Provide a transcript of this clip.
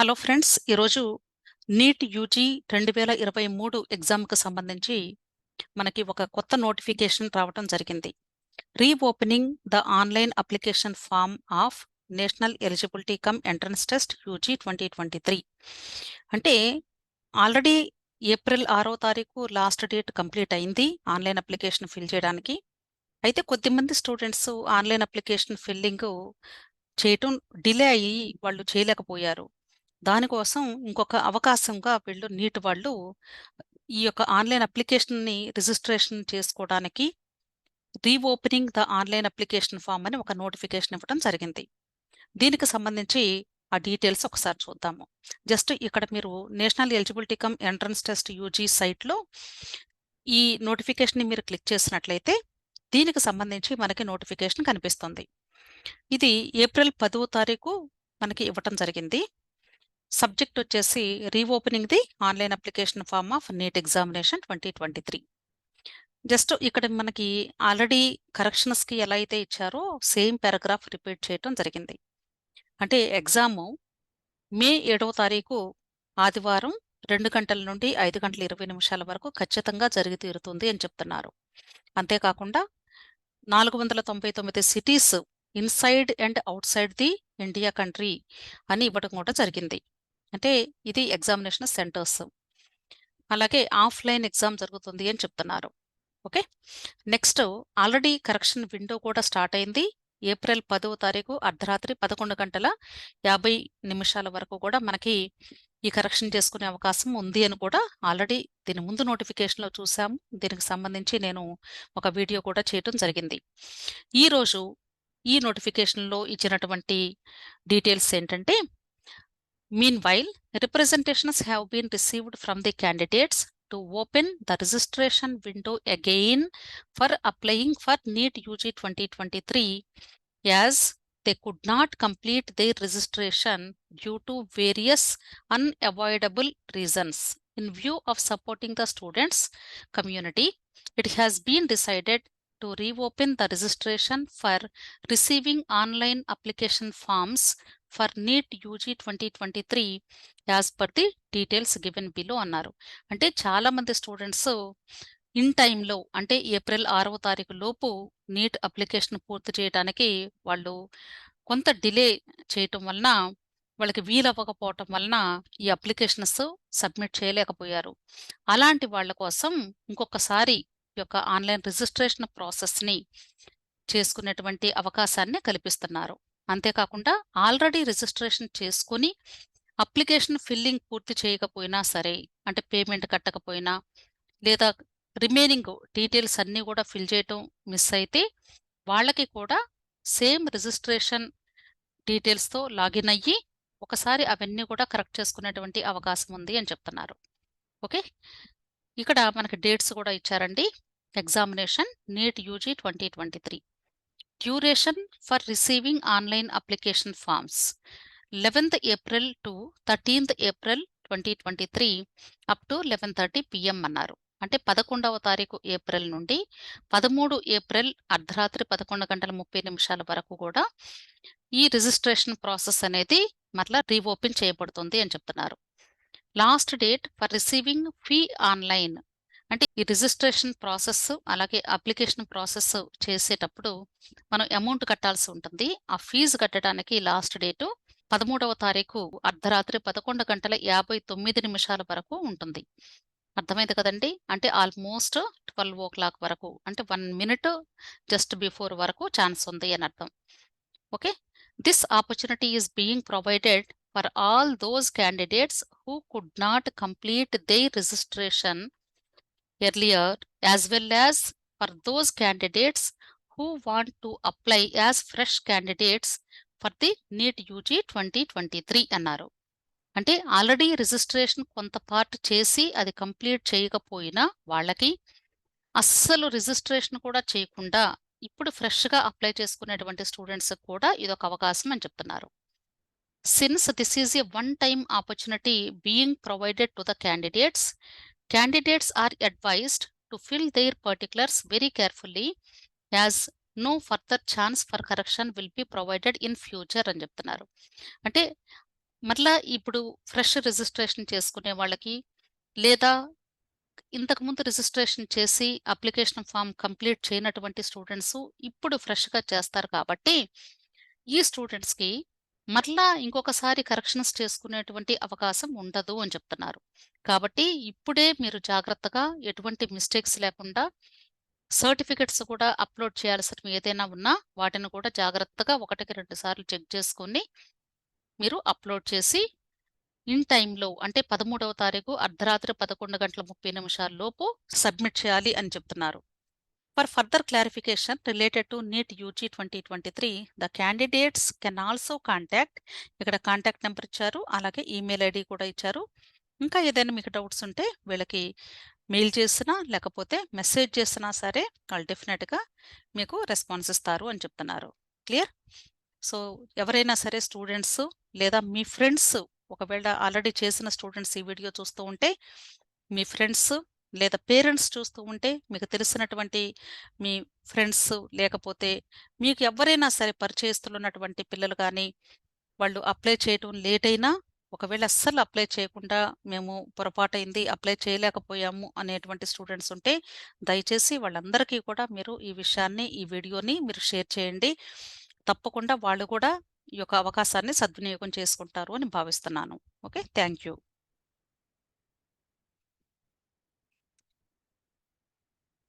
Hello friends ఈరోజు NEET UG రెండు వేల ఇరవై మూడు ఎగ్జామ్కి సంబంధించి మనకి ఒక కొత్త నోటిఫికేషన్ రావడం జరిగింది. Reopening the online application form of national eligibility cum entrance test UG twenty twenty three. అంటే ఆల్రెడీ ఏప్రిల్ ఆరో తారీఖు లాస్ట్ డేట్ కంప్లీట్ అయింది ఆన్లైన్ అప్లికేషన్ ఫిల్ చేయడానికి. అయితే కొద్దిమంది స్టూడెంట్స్ ఆన్లైన్ అప్లికేషన్ ఫిల్లింగ్ చేయటం డిలే అయ్యి వాళ్ళు చేయలేకపోయారు. దానికోసం ఇంకొక అవకాశంగా వీళ్ళు నీట్ వాళ్ళు ఈ యొక్క ఆన్లైన్ అప్లికేషన్ని రిజిస్ట్రేషన్ చేసుకోవడానికి reopening the online application form అని ఒక నోటిఫికేషన్ ఇవ్వడం జరిగింది. దీనికి సంబంధించి ఆ డీటెయిల్స్ ఒకసారి చూద్దాము. జస్ట్ ఇక్కడ మీరు national eligibility cum entrance test UG సైట్లో ఈ నోటిఫికేషన్ని మీరు క్లిక్ చేసినట్లయితే దీనికి సంబంధించి మనకి నోటిఫికేషన్ కనిపిస్తుంది. ఇది ఏప్రిల్ పదో తారీఖు మనకి ఇవ్వటం జరిగింది. సబ్జెక్ట్ వచ్చేసి reopening the online application form of NEET examination twenty twenty three. Just ఇక్కడ మనకి ఆల్రెడీ కరెక్షన్స్కి ఎలా అయితే ఇచ్చారో సేమ్ పారాగ్రాఫ్ రిపీట్ చేయటం జరిగింది. అంటే ఎగ్జాము మే ఏడవ తారీఖు ఆదివారం రెండు గంటల నుండి ఐదు గంటల ఇరవై నిమిషాల వరకు ఖచ్చితంగా జరిగి తీరుతుంది అని చెప్తున్నారు. అంతేకాకుండా నాలుగు వందల తొంభై తొమ్మిది cities inside and outside the India country అని ఇవ్వడం కూడా జరిగింది. అంటే ఇది ఎగ్జామినేషన్ సెంటర్స్. అలాగే ఆఫ్లైన్ ఎగ్జామ్ జరుగుతుంది అని చెప్తున్నారు. Okay? Next already correction window కూడా స్టార్ట్ అయింది. ఏప్రిల్ పదవ తారీఖు అర్ధరాత్రి పదకొండు గంటల యాభై నిమిషాల వరకు కూడా మనకి ఈ కరెక్షన్ చేసుకునే అవకాశం ఉంది అని కూడా ఆల్రెడీ దీని ముందు నోటిఫికేషన్లో చూసాము. దీనికి సంబంధించి నేను ఒక వీడియో కూడా చేయటం జరిగింది. ఈరోజు ఈ నోటిఫికేషన్లో ఇచ్చినటువంటి డీటెయిల్స్ ఏంటంటే Meanwhile, representations have been received from the candidates to open the registration window again for applying for NEET UG 2023 as they could not complete their registration due to various unavoidable reasons. In view of supporting the students community, it has been decided to reopen the registration for receiving online application forms for NEET UG 2023 as per the details given below అన్నారు. అంటే చాలా మంది students in టైంలో అంటే April ఆరవ తారీఖు లోపు neat application పూర్తి చేయడానికి వాళ్ళు కొంత డిలే చేయటం వలన వాళ్ళకి వీలవ్వకపోవటం వలన ఈ అప్లికేషన్స్ సబ్మిట్ చేయలేకపోయారు. అలాంటి వాళ్ళ కోసం ఇంకొకసారి ఈ యొక్క ఆన్లైన్ రిజిస్ట్రేషన్ ప్రాసెస్ని చేసుకునేటువంటి అవకాశాన్ని కల్పిస్తున్నారు. అంతేకాకుండా ఆల్రెడీ రిజిస్ట్రేషన్ చేసుకుని అప్లికేషన్ ఫిల్లింగ్ పూర్తి చేయకపోయినా సరే అంటే పేమెంట్ కట్టకపోయినా లేదా రిమైనింగ్ డీటెయిల్స్ అన్నీ కూడా ఫిల్ చేయటం మిస్ అయితే వాళ్ళకి కూడా సేమ్ రిజిస్ట్రేషన్ డీటెయిల్స్తో లాగిన్ అయ్యి ఒకసారి అవన్నీ కూడా కరెక్ట్ చేసుకునేటువంటి అవకాశం ఉంది అని చెప్తున్నారు. ఓకే? ఇక్కడ మనకి డేట్స్ కూడా ఇచ్చారండి. Examination NEET UG twenty twenty three. Duration for receiving online application forms eleventh April to thirteenth April twenty twenty three up to eleven thirty PM అన్నారు. అంటే పదకొండవ తారీఖు ఏప్రిల్ నుండి పదమూడు ఏప్రిల్ అర్ధరాత్రి పదకొండు గంటల ముప్పై నిమిషాల వరకు కూడా ఈ రిజిస్ట్రేషన్ ప్రాసెస్ అనేది మరలా రీఓపెన్ చేయబడుతుంది అని చెప్తున్నారు. Last date for receiving fee online అంటే ఈ రిజిస్ట్రేషన్ ప్రాసెస్ అలాగే అప్లికేషన్ ప్రాసెస్ చేసేటప్పుడు మనం అమౌంట్ కట్టాల్సి ఉంటుంది. ఆ ఫీజు కట్టడానికి లాస్ట్ డేటు పదమూడవ తారీఖు అర్ధరాత్రి పదకొండు గంటల యాభై తొమ్మిది నిమిషాల వరకు ఉంటుంది. అర్థమైంది కదండి? అంటే ఆల్మోస్ట్ ట్వెల్వ్ ఓ క్లాక్ వరకు అంటే వన్ మినిట్ జస్ట్ బిఫోర్ వరకు ఛాన్స్ ఉంది అని అర్థం. Okay? This opportunity is being provided for all those candidates who could not complete they registration earlier as well as for those candidates who want to apply as fresh candidates for the NEET UG twenty twenty three అన్నారు. అంటే already registration కొంత part చేసి అది complete చేయకపోయినా వాళ్ళకి అస్సలు registration కూడా చేయకుండా ఇప్పుడు ఫ్రెష్గా అప్లై చేసుకునేటువంటి స్టూడెంట్స్ కూడా ఇదొక అవకాశం అని చెప్తున్నారు. Since this is a one time opportunity being provided to the candidates candidates are advised to fill their particulars very carefully as no further chance for correction will be provided in future అని చెప్తున్నారు. అంటే మరలా ఇప్పుడు fresh registration చేసుకునే వాళ్ళకి లేదా ఇంతకుముందు registration చేసి అప్లికేషన్ ఫామ్ కంప్లీట్ చేయనటువంటి స్టూడెంట్స్ ఇప్పుడు ఫ్రెష్‌గా చేస్తారు కాబట్టి, ఈ స్టూడెంట్స్‌కి మరలా ఇంకొకసారి కరెక్షన్స్ చేసుకునేటువంటి అవకాశం ఉండదు అని చెప్తున్నారు. కాబట్టి ఇప్పుడే మీరు జాగ్రత్తగా ఎటువంటి మిస్టేక్స్ లేకుండా సర్టిఫికేట్స్ కూడా అప్‌లోడ్ చేయాల్సినవి ఏదైనా ఉన్నా వాటిని కూడా జాగ్రత్తగా ఒకటికి రెండు సార్లు చెక్ చేసుకొని మీరు అప్‌లోడ్ చేసి ఇన్ టైంలో అంటే 13వ తారీఖు అర్ధరాత్రి 11 గంటల 30 నిమిషాల లోపు సబ్మిట్ చేయాలి అని చెప్తున్నారు. For further clarification related to NEET UG 2023 the candidates can also contact ఇక్కడ కాంటాక్ట్ నెంబర్ ఇచ్చారు. అలాగే ఈమెయిల్ ఐడి కూడా ఇచ్చారు. ఇంకా ఏదైనా మీకు డౌట్స్ ఉంటే వీళ్ళకి మెయిల్ చేసినా లేకపోతే మెసేజ్ చేసినా సరే వాళ్ళు డెఫినెట్‌గా మీకు రెస్పాన్స్ ఇస్తారు అని చెప్తున్నారు. క్లియర్? సో, ఎవరైనా సరే స్టూడెంట్స్ లేదా మీ ఫ్రెండ్స్ ఒకవేళ ఆల్రెడీ చేసిన స్టూడెంట్స్ ఈ వీడియో చూస్తూ ఉంటే, మీ ఫ్రెండ్స్ లేదా పేరెంట్స్ చూస్తూ ఉంటే, మీకు తెలిసినటువంటి మీ ఫ్రెండ్స్ లేకపోతే మీకు ఎవరైనా సరే పరిచయస్తులు ఉన్నటువంటి పిల్లలు కానీ వాళ్ళు అప్లై చేయటం లేట్ అయినా ఒకవేళ అస్సలు అప్లై చేయకుండా మేము పొరపాటైంది అప్లై చేయలేకపోయాము అనేటువంటి స్టూడెంట్స్ ఉంటే, దయచేసి వాళ్ళందరికీ కూడా మీరు ఈ విషయాన్ని, ఈ వీడియోని మీరు షేర్ చేయండి. తప్పకుండా వాళ్ళు కూడా ఈ యొక్క అవకాశాన్ని సద్వినియోగం చేసుకుంటారు అని భావిస్తున్నాను. ఓకే. Thank you.